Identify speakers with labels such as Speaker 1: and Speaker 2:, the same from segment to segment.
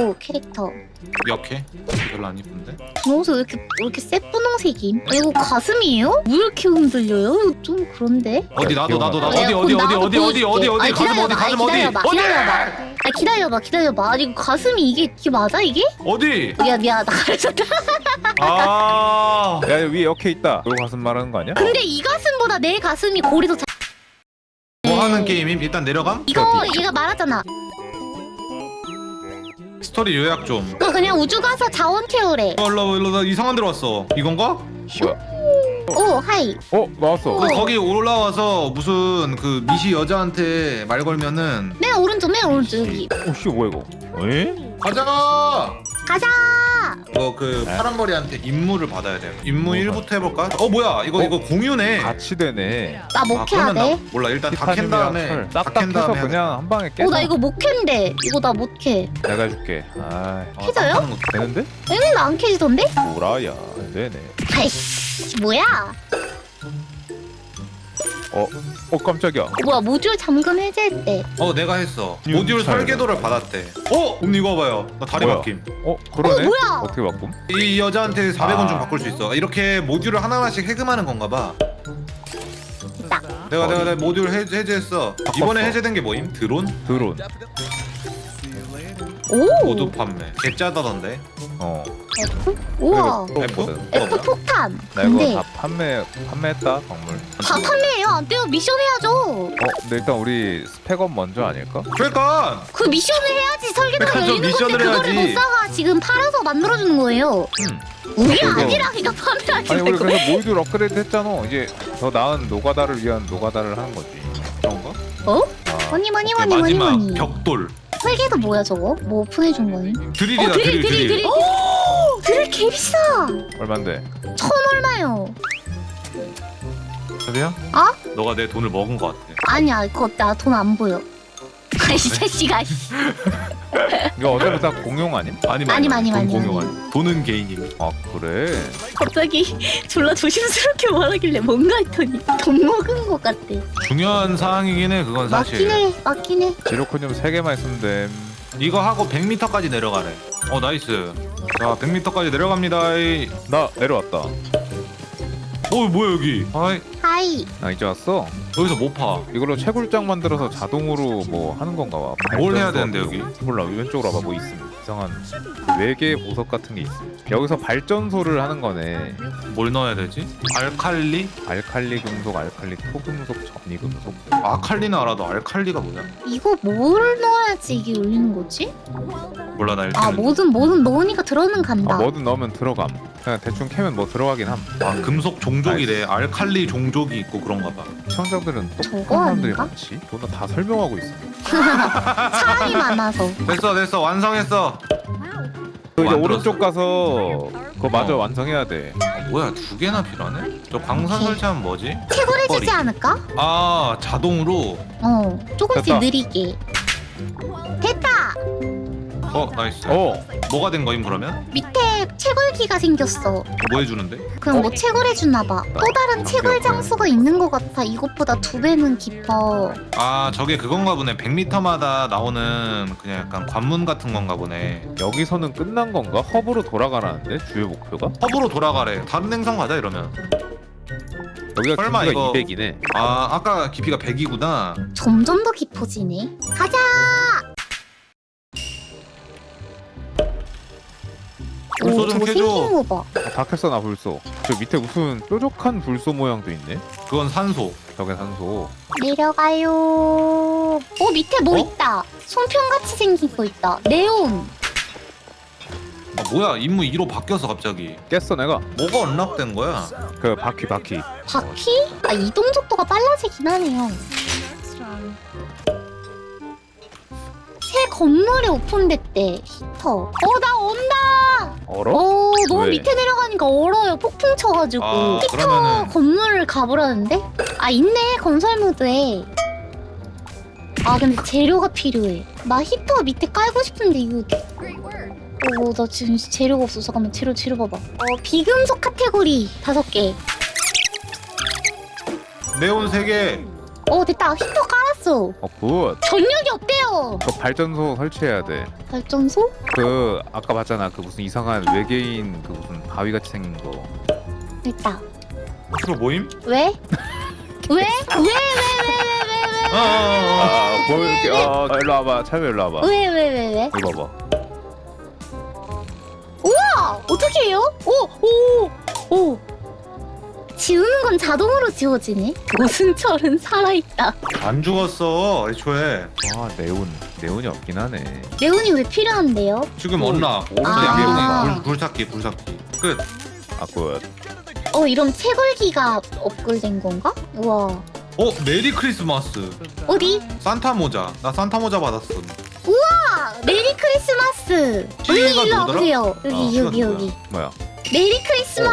Speaker 1: 이쁘고 캐릭터.
Speaker 2: 약해? 별로 안 이쁜데?
Speaker 1: 분홍색 왜 이렇게 왜 이렇게 새 분홍색임? 아, 이거 가슴이에요? 왜 이렇게 흔들려요? 이거 좀 그런데.
Speaker 2: 어디 나도 나도 나도 어디 어디 어디 어디 어디 어디. 어디 가슴 어디 가슴 어디
Speaker 1: 기다려봐,
Speaker 2: 어디
Speaker 1: 기다려봐. 아 기다려봐 기다려봐. 아니 이거 가슴이 이게 이게 맞아 이게?
Speaker 2: 어디?
Speaker 1: 미안 미안 나 가르쳤다.
Speaker 3: 아야 위에 역해 있다. 그거 가슴 말하는 거 아니야?
Speaker 1: 근데 이 가슴보다 내 가슴이 더 잘.
Speaker 2: 뭐 하는 게임임? 일단 내려감?
Speaker 1: 이거 얘가 말하잖아.
Speaker 2: 스토리 요약 좀.
Speaker 1: 너 그냥 우주 가서 자원 채우래.
Speaker 2: 어, 일로 와, 일로 나 이상한 데로 왔어. 이건가?
Speaker 3: 뭐야?
Speaker 1: 오 하이.
Speaker 3: 어 나왔어.
Speaker 1: 어.
Speaker 2: 그 거기 올라와서 무슨 그 미시 여자한테 말 걸면은
Speaker 1: 맨 오른쪽 맨 오른쪽 여기.
Speaker 3: 오씨 뭐야 이거? 에?
Speaker 2: 가자.
Speaker 1: 가자.
Speaker 2: 이거 그
Speaker 3: 네.
Speaker 2: 파란 머리한테 임무를 받아야 돼. 임무
Speaker 3: 뭐가?
Speaker 2: 1부터 해볼까? 어 뭐야? 이거
Speaker 3: 어?
Speaker 2: 이거 공유네.
Speaker 3: 같이 되네.
Speaker 1: 나
Speaker 2: 아,
Speaker 1: 못 해야
Speaker 2: 그러면 나
Speaker 1: 돼.
Speaker 2: 몰라 일단 다 캔
Speaker 3: 티타늄이랑
Speaker 2: 다음에
Speaker 3: 철
Speaker 2: 다
Speaker 3: 싹다
Speaker 2: 캔
Speaker 3: 캐서
Speaker 2: 다음에
Speaker 3: 그냥 한 방에 깨.
Speaker 1: 어 나 이거 못 캔데. 이거 나 못 캐.
Speaker 3: 내가 해줄게. 아
Speaker 2: 어,
Speaker 1: 캐져요?
Speaker 2: 하는 거.
Speaker 3: 되는데?
Speaker 1: 맨날 안 캐지던데?
Speaker 3: 뭐라야 안 되네.
Speaker 1: 아이씨 뭐야?
Speaker 3: 어, 어 깜짝이야.
Speaker 1: 어, 뭐야 모듈 잠금 해제했대.
Speaker 2: 어 내가 했어.
Speaker 3: 음,
Speaker 2: 모듈
Speaker 3: 잘
Speaker 2: 설계도를 받았대. 어? 언니 이거 봐요. 나 다리
Speaker 3: 뭐야?
Speaker 2: 바뀜.
Speaker 3: 어 그러네.
Speaker 1: 어, 뭐야?
Speaker 3: 어떻게 바꿈?
Speaker 2: 이 여자한테 400원 좀
Speaker 3: 아.
Speaker 2: 바꿀 수 있어. 이렇게 모듈을 하나하나씩 해금하는 건가 봐.
Speaker 1: 딱.
Speaker 2: 내가 내가? 내가 모듈 해제, 해제했어. 이번에 해제된 게 뭐임? 드론?
Speaker 3: 드론.
Speaker 1: 오.
Speaker 2: 모두 판매. 개짜다던데.
Speaker 3: 어.
Speaker 1: F? 우와.
Speaker 2: F?
Speaker 3: 없거든.
Speaker 2: 이거
Speaker 1: F
Speaker 2: 뭐야?
Speaker 1: 폭탄.
Speaker 3: 나 이거
Speaker 1: 근데
Speaker 3: 다 판매 판매했다 광물.
Speaker 1: 다 판매해요. 안 돼요. 미션 해야죠.
Speaker 3: 어, 근데 일단 우리 스펙업 먼저 아닐까?
Speaker 2: 그러니까
Speaker 1: 그 미션을 해야지 설계도가
Speaker 2: 그러니까 좀
Speaker 1: 열리는 건데
Speaker 2: 미션을
Speaker 1: 그거를
Speaker 2: 해야지.
Speaker 1: 못 사가 지금 팔아서 만들어주는 거예요.
Speaker 2: 음.
Speaker 1: 우리
Speaker 3: 그거-
Speaker 1: 아니라니까 판매하기
Speaker 3: 아니 우리
Speaker 1: 거
Speaker 3: 그래서 모듈 업그레이드 했잖아. 이제 더 나은 노가다를 위한 노가다를 하는 거지.
Speaker 2: 그런가?
Speaker 1: 어?
Speaker 3: 아,
Speaker 1: 뭐니 뭐니 뭐니 뭐니
Speaker 2: 마지막
Speaker 1: 뭐니.
Speaker 2: 벽돌.
Speaker 1: 설계도 뭐야 저거? 뭐 오픈해준 거니?
Speaker 2: 드릴이다
Speaker 1: 어 드릴
Speaker 2: 드릴
Speaker 1: 드릴
Speaker 2: 드릴.
Speaker 1: 드릴. 오! 드릴 개 비싸.
Speaker 3: 얼마인데?
Speaker 1: 천 얼마요?
Speaker 2: 자비야?
Speaker 1: 어?
Speaker 2: 너가 내 돈을 먹은 것 같아.
Speaker 1: 아니야 그거 나돈 안 보여. 아이 자식아.
Speaker 3: 이거 어차피 다 공용 아님?
Speaker 2: 아니
Speaker 1: 많이, 많이,
Speaker 2: 돈
Speaker 1: 많이,
Speaker 2: 공용. 아니. 돈은 개인임.
Speaker 3: 아 그래?
Speaker 1: 갑자기 졸라 조심스럽게 말하길래 뭔가 했더니 돈 먹은 것 같대.
Speaker 2: 중요한 사항이긴 해 그건 사실.
Speaker 1: 맞긴 해, 맞긴 해.
Speaker 3: 지로코늄 3개만 있으면 됨.
Speaker 2: 이거 하고 100m까지 내려가래. 어 나이스. 자 100m까지 내려갑니다. 이.
Speaker 3: 나 내려왔다.
Speaker 2: 어 뭐야 여기? 아이
Speaker 1: 하이.
Speaker 3: 나 이제 왔어.
Speaker 2: 여기서 못 파.
Speaker 3: 이걸로 채굴장 만들어서 자동으로 뭐 하는 건가 봐.
Speaker 2: 뭘 해야 되는데, 여기?
Speaker 3: 몰라 왼쪽으로 와봐 뭐 있음. 이상한 외계 보석 같은 게 있음. 여기서 발전소를 하는 거네.
Speaker 2: 뭘 넣어야 되지? 알칼리?
Speaker 3: 알칼리 금속, 알칼리 토금속, 전이 금속.
Speaker 2: 아칼리는 알아도 알칼리가 뭐야?
Speaker 1: 이거 뭘 넣어야지 이게 울리는 거지?
Speaker 2: 몰라 나 일단.
Speaker 1: 아 뭐든 뭐든 넣으니까 들어는 간다.
Speaker 3: 아 뭐든 넣으면 들어감. 그냥 대충 캐면 뭐 들어가긴 함.
Speaker 2: 아 금속 종족이래. 알칼리 종족이 있고 그런가 봐.
Speaker 3: 시청자들은 똑똑한 사람들이
Speaker 1: 아닌가?
Speaker 3: 많지. 너나 다 설명하고 있어.
Speaker 1: 사람이 많아서.
Speaker 2: 됐어 됐어 완성했어.
Speaker 3: 그 이제. 오른쪽 가서 그거 마저
Speaker 2: 어.
Speaker 3: 완성해야 돼.
Speaker 2: 아, 뭐야 두 개나 필요하네? 저 광산. 설치하면 뭐지?
Speaker 1: 채굴해주지
Speaker 2: 머리.
Speaker 1: 않을까?
Speaker 2: 아 자동으로.
Speaker 1: 어 조금씩
Speaker 3: 됐다.
Speaker 1: 느리게. 됐다.
Speaker 2: 어 나이스.
Speaker 3: 어,
Speaker 2: 뭐가 된 거임 그러면?
Speaker 1: 밑에 채굴기가 생겼어.
Speaker 2: 뭐 해주는데?
Speaker 1: 그럼 뭐 채굴해주나 봐. 또 다른 채굴 장소가 있는 것 같아. 이것보다 두 배는 깊어.
Speaker 2: 아 저게 그건가 보네 100m마다 나오는 그냥 약간 관문 같은 건가 보네
Speaker 3: 여기서는 끝난 건가? 허브로 돌아가라는데 주요 목표가?
Speaker 2: 허브로 돌아가래 다른 행성 가자 이러면
Speaker 3: 여기가
Speaker 2: 설마
Speaker 3: 깊이가
Speaker 2: 이거-
Speaker 3: 200이네.
Speaker 2: 아 아까 깊이가 100이구나
Speaker 1: 점점 더 깊어지네. 가자.
Speaker 2: 불소
Speaker 1: 오,
Speaker 2: 좀
Speaker 1: 저거
Speaker 2: 켜줘.
Speaker 1: 생긴 거 봐.
Speaker 3: 아, 다 켰어 나 불소. 저 밑에 무슨 뾰족한 불소 모양도 있네.
Speaker 2: 그건 산소
Speaker 3: 저게 산소.
Speaker 1: 내려가요. 오 밑에 뭐
Speaker 2: 어?
Speaker 1: 있다. 손편같이 생긴 거 있다. 네온.
Speaker 2: 아 뭐야 임무 2로 바뀌었어 갑자기
Speaker 3: 깼어 내가.
Speaker 2: 뭐가 언락된 거야?
Speaker 3: 그 바퀴 바퀴.
Speaker 1: 바퀴? 아 이동 속도가 빨라지긴 하네요. 새 건물이 오픈됐대. 히터. 어나 온다.
Speaker 3: 얼어?
Speaker 1: 어 너무
Speaker 3: 왜?
Speaker 1: 밑에 내려가니까 얼어요. 폭풍 쳐가지고.
Speaker 2: 아,
Speaker 1: 히터
Speaker 2: 그러면은-
Speaker 1: 건물을 가보라는데? 아 있네 건설 모드에. 아 근데 재료가 필요해. 나 히터 밑에 깔고 싶은데 이거. 어, 나 지금 재료가 없어. 잠깐만, 재료, 재료 봐봐. 어, 비금속 카테고리 다섯 개.
Speaker 2: 네온 3개
Speaker 1: 어, 됐다. 히터 깔았 어. 만들었어.
Speaker 3: 어 굿.
Speaker 1: 전력이 없대요.
Speaker 3: 그 발전소 설치해야 돼.
Speaker 1: 발전소?
Speaker 3: 그 아까 봤잖아. 그 무슨 이상한 외계인 그 무슨 바위 같이 생긴 거.
Speaker 1: 됐다.
Speaker 2: 이거 모임?
Speaker 1: 왜? 왜? 왜? 왜? 왜? 왜? 왜?
Speaker 2: 어, 어, 어.
Speaker 3: 아, 뭐 이렇게 어, 일로 와봐. 참여 일로 와봐.
Speaker 1: 왜? 왜? 왜? 왜?
Speaker 3: 이거 봐봐.
Speaker 1: 우와! 어떻게 해요? 오! 오! 오! 지우는 건 자동으로 지워지네. 노승철은 살아있다.
Speaker 2: 안 죽었어 애초에
Speaker 3: 아 네온. 네온이 없긴 하네.
Speaker 1: 레온이 왜 필요한데요?
Speaker 2: 지금
Speaker 3: 오,
Speaker 2: 언락
Speaker 1: 아.
Speaker 2: 불, 불삭기 불삭기 끝
Speaker 3: 아 굿.
Speaker 1: 어, 이런 채굴기가 업글된 건가? 우와.
Speaker 2: 어? 메리 크리스마스
Speaker 1: 어디?
Speaker 2: 산타 모자 나 산타 모자 받았어
Speaker 1: 아, 메리 크리스마스! 여기 일로
Speaker 2: 누구더라?
Speaker 1: 와보세요.
Speaker 2: 아,
Speaker 1: 여기,
Speaker 2: 시계가
Speaker 1: 여기,
Speaker 2: 누구야?
Speaker 1: 여기.
Speaker 3: 뭐야?
Speaker 1: 메리 크리스마스!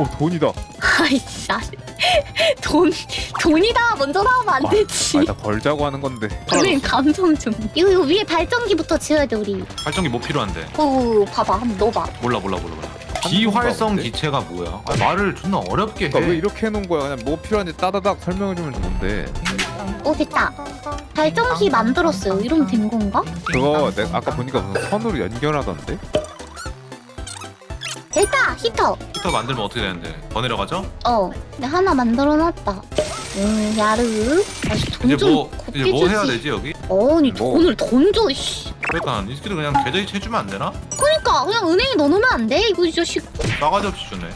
Speaker 3: 오 돈이다.
Speaker 1: 아이씨, 아, 돈, 돈이다. 먼저 나오면 안 되지.
Speaker 3: 아, 나 벌자고 하는 건데.
Speaker 1: 우린 감성 좀. 이거, 이거 위에 발전기부터 지어야 돼, 우리.
Speaker 2: 발전기 뭐 필요한데
Speaker 1: 오, 봐봐. 한번 넣어봐.
Speaker 2: 몰라 몰라 몰라 몰라 비활성? 기체가 뭐야 아, 말을 존나 어렵게
Speaker 3: 그러니까 왜
Speaker 2: 해
Speaker 3: 이렇게 해놓은 거야? 그냥 뭐 필요한지 따다닥 설명해주면 좋은데.
Speaker 1: 오, 됐다. 발전기 만들었어요. 이러면 된 건가?
Speaker 3: 그거 내가 아까 보니까 무슨 선으로 연결하던데?
Speaker 1: 됐다! 히터!
Speaker 2: 히터 만들면 어떻게 되는데 더 내려가죠?
Speaker 1: 어, 내 하나 만들어놨다. 음, 야르. 아씨,
Speaker 2: 이제
Speaker 1: 돈좀
Speaker 2: 뭐
Speaker 1: 곱게
Speaker 2: 이제 뭐
Speaker 1: 주지.
Speaker 2: 해야 되지 여기?
Speaker 1: 아니,
Speaker 3: 뭐.
Speaker 1: 돈을 던져, 씨.
Speaker 2: 그러니까 이 새끼들 그냥 계좌이체 해주면 안 되나?
Speaker 1: 그니까, 그냥 은행에 넣어놓으면 안 돼? 이거 이 자식.
Speaker 2: 싸가지 없이 주네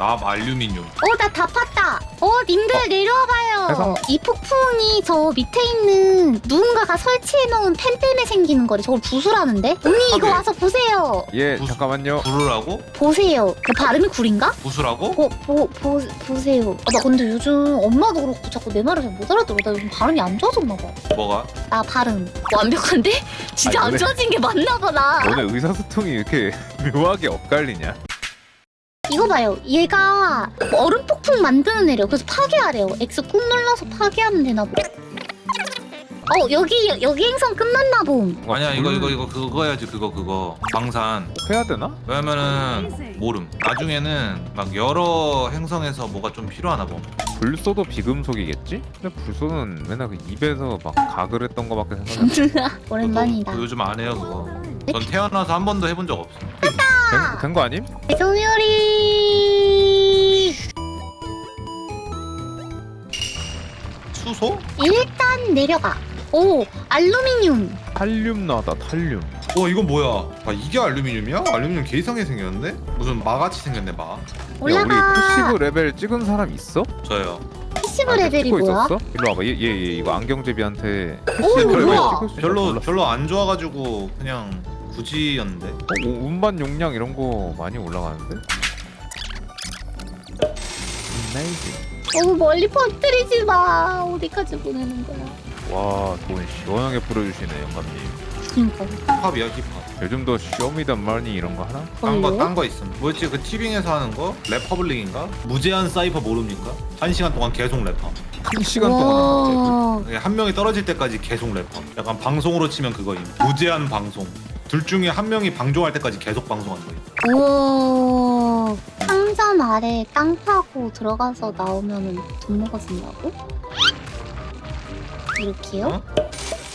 Speaker 2: 납 알루미늄
Speaker 1: 어, 나 다 팠다. 어, 님들 내려와봐요.
Speaker 3: 해서.
Speaker 1: 이 폭풍이 저 밑에 있는 누군가가 설치해놓은 펜 때문에 생기는 거래. 저걸 부수라는데? 언니 이거
Speaker 2: 하게.
Speaker 1: 와서 보세요.
Speaker 3: 예
Speaker 2: 무슨-
Speaker 3: 잠깐만요.
Speaker 2: 부르라고?
Speaker 1: 보세요. 그 발음이 구린가?
Speaker 2: 부수라고?
Speaker 1: 보, 보, 보, 보세요. 아, 나 근데 요즘 엄마도 그렇고 자꾸 내 말을 잘 못 알아들어. 나 요즘 발음이 안 좋아졌나 봐.
Speaker 2: 뭐가?
Speaker 1: 나 발음 완벽한데? 진짜
Speaker 3: 아니,
Speaker 1: 안 좋아진 게 맞나 봐, 나.
Speaker 3: 너네 의사소통이 이렇게 묘하게 엇갈리냐?
Speaker 1: 이거 봐요. 얘가 얼음 폭풍 만드는 애래요. 그래서 파괴하래요. X 꾹 눌러서 파괴하면 되나 보. 어, 여기, 여기 행성 끝났나 봄.
Speaker 2: 아니야 이거
Speaker 3: 불
Speaker 2: 이거 이거 그거 해야지 그거 그거 방산
Speaker 3: 해야 되나?
Speaker 2: 왜냐면은 모름 나중에는 막 여러 행성에서 뭐가 좀 필요하나 봄
Speaker 3: 불소도 비금속이겠지? 근데 불소는 맨날 그 입에서 막 가글 했던 거밖에 생각이 안
Speaker 1: 오랜만이다.
Speaker 2: 그거 요즘 안 해요 그거 전 태어나서 한 번도 해본 적 없어
Speaker 3: 된 거 아님?
Speaker 1: 배송 요리.
Speaker 2: 수소?
Speaker 1: 일단 내려가. 오, 알루미늄.
Speaker 3: 탈륨 나왔다 탈륨
Speaker 2: 와 이건 뭐야 아 이게 알루미늄이야? 알루미늄 개 이상하게 생겼는데? 무슨 마같이 생겼네
Speaker 3: 마야
Speaker 1: 올라가.
Speaker 3: 우리 패시브 레벨 찍은 사람 있어?
Speaker 2: 저요
Speaker 1: 패시브
Speaker 3: 아,
Speaker 1: 레벨이
Speaker 3: 찍고
Speaker 1: 뭐야?
Speaker 3: 있었어? 일로 와봐 얘 얘 얘 이거 안경제비한테
Speaker 1: 오, 이거 뭐야?
Speaker 2: 별로. 별로 안 좋아가지고 그냥 굳이였는데
Speaker 3: 어, 오, 운반 용량 이런 거 많이 올라가는데? Amazing.
Speaker 1: 너무 멀리 퍼뜨리지 마. 어디까지 보내는 거야?
Speaker 3: 와, 돈 시원하게 뿌려주시네, 영감님.
Speaker 1: 그니까.
Speaker 2: 힙합이야 힙합
Speaker 3: 요즘도 쇼미더 머니 이런 거 하나?
Speaker 2: 딴거
Speaker 1: 뭘요?
Speaker 2: 딴거 있음 뭐였지 그 티빙에서 하는 거? 랩퍼블릭인가? 무제한 사이퍼 모릅니까? 한 시간 동안 계속 래퍼
Speaker 3: 한 시간 동안.
Speaker 1: 와.
Speaker 2: 한 명이 떨어질 때까지 계속 래퍼 약간 방송으로 치면 그거임 무제한 방송 둘 중에 한 명이 방종할 때까지 계속 방송하는 거임
Speaker 1: 우와. 상점 아래 땅 파고 들어가서 나오면은 돈 먹어준다고? 이렇게요?
Speaker 2: 어?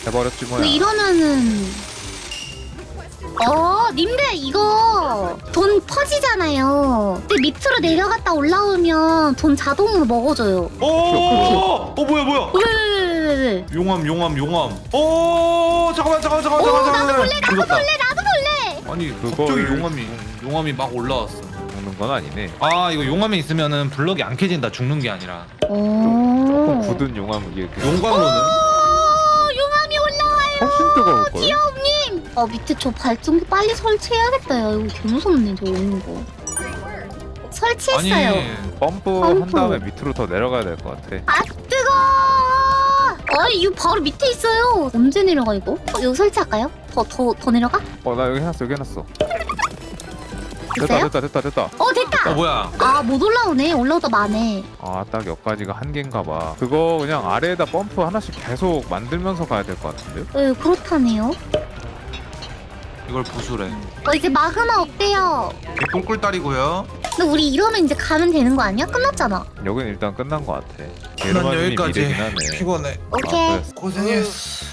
Speaker 3: 해버렸지 뭐야.
Speaker 1: 근데 이러면은 어 님들 이거 돈 퍼지잖아요 근데 밑으로 내려갔다 올라오면 돈 자동으로 먹어줘요
Speaker 2: 오! 어 뭐야 뭐야
Speaker 1: 왜 왜 왜 왜왜
Speaker 2: 용암 용암 용암. 오 잠깐만 잠깐만 잠깐만
Speaker 1: 오,
Speaker 2: 잠깐만
Speaker 1: 나도 볼래, 나도
Speaker 2: 볼래
Speaker 1: 나도 볼래!
Speaker 2: 아니 갑자기 용암이 용암이 막 올라왔어.
Speaker 3: 먹는 건 아니네.
Speaker 2: 아 이거 용암에 있으면은 블럭이 안 캐진다 죽는 게 아니라.
Speaker 3: 조금
Speaker 1: 오
Speaker 3: 굳은 용암 이렇게.
Speaker 2: 용광로는?
Speaker 1: 오, 용암이 올라와요!
Speaker 3: 훨씬 뜨거울 걸.
Speaker 1: 님! 어 밑에 저 발전기 빨리 설치해야겠다 야 이거 개 무섭네 저 오는 거 설치했어요.
Speaker 2: 아니.
Speaker 3: 펌프 한
Speaker 1: 펌프.
Speaker 3: 다음에 밑으로 더 내려가야 될 것 같아.
Speaker 1: 아! 아니 이거 바로 밑에 있어요. 언제 내려가 이거? 어, 여기 설치할까요? 더 더 더 내려가?
Speaker 3: 어, 나 여기 해놨어, 여기 해놨어. 됐다,
Speaker 1: 됐어요?
Speaker 3: 됐다, 됐다, 됐다.
Speaker 1: 어 됐다.
Speaker 2: 어 뭐야
Speaker 1: 아 못 올라오네. 올라오다 마네.
Speaker 3: 아, 딱 여기까지가 한계인가 봐. 그거 그냥 아래에다 펌프 하나씩 계속 만들면서 가야 될 것 같은데?
Speaker 1: 네 그렇다네요.
Speaker 2: 이걸 부수래
Speaker 1: 어 이제 마그마 없대요.
Speaker 2: 이 똥꿀다리고요
Speaker 1: 근데 우리 이러면 이제 가면 되는 거 아니야? 끝났잖아.
Speaker 3: 여긴 일단 끝난 것 같아.
Speaker 2: 난
Speaker 3: 게르마늄이
Speaker 2: 여기까지
Speaker 3: 미래긴 하네.
Speaker 2: 피곤해
Speaker 1: 오케이.
Speaker 3: 아, 그래.
Speaker 2: 고생했어